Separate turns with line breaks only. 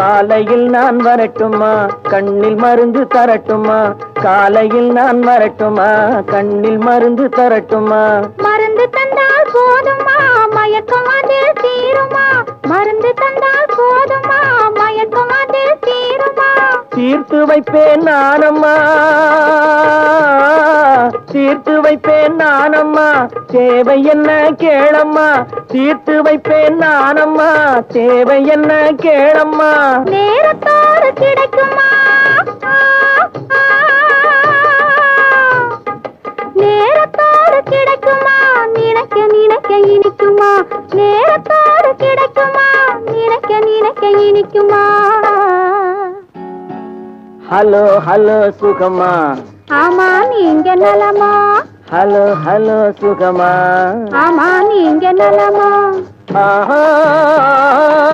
காலையில் நான் வரட்டுமா? கண்ணில் மருந்து தரட்டுமா? காலையில் நான் வரட்டுமா? கண்ணில் மருந்து தரட்டுமா?
மருந்து தந்தால் போதுமா? மயக்கம் அதில் தீருமா? மருந்து தந்தால் போதுமா? மயக்கம் அதில் தீருமா?
தீர்த்து வைப்பேன் நானம்மா. தீர்த்து வைப்பேன் நானம்மா. தேவை என்ன கேளம்மா. தீர்த்து வைப்பேன் நானம்மா. தேவை என்ன கேளம்மா.
நேரத்தோடு கிடைக்குமா. நேரத்தோடு கிடைக்குமா? நினைக்க நினைக்க இனிக்குமா? நேரத்தோடு கிடைக்குமா? நினைக்க நினைக்க இனிக்குமா?
ஹலோ ஹலோ சுகமா
ஆமா நீங்க நலமா
ஹலோ ஹலோ சுகமா?
ஆமா நீங்க நலமா
ஆஹா.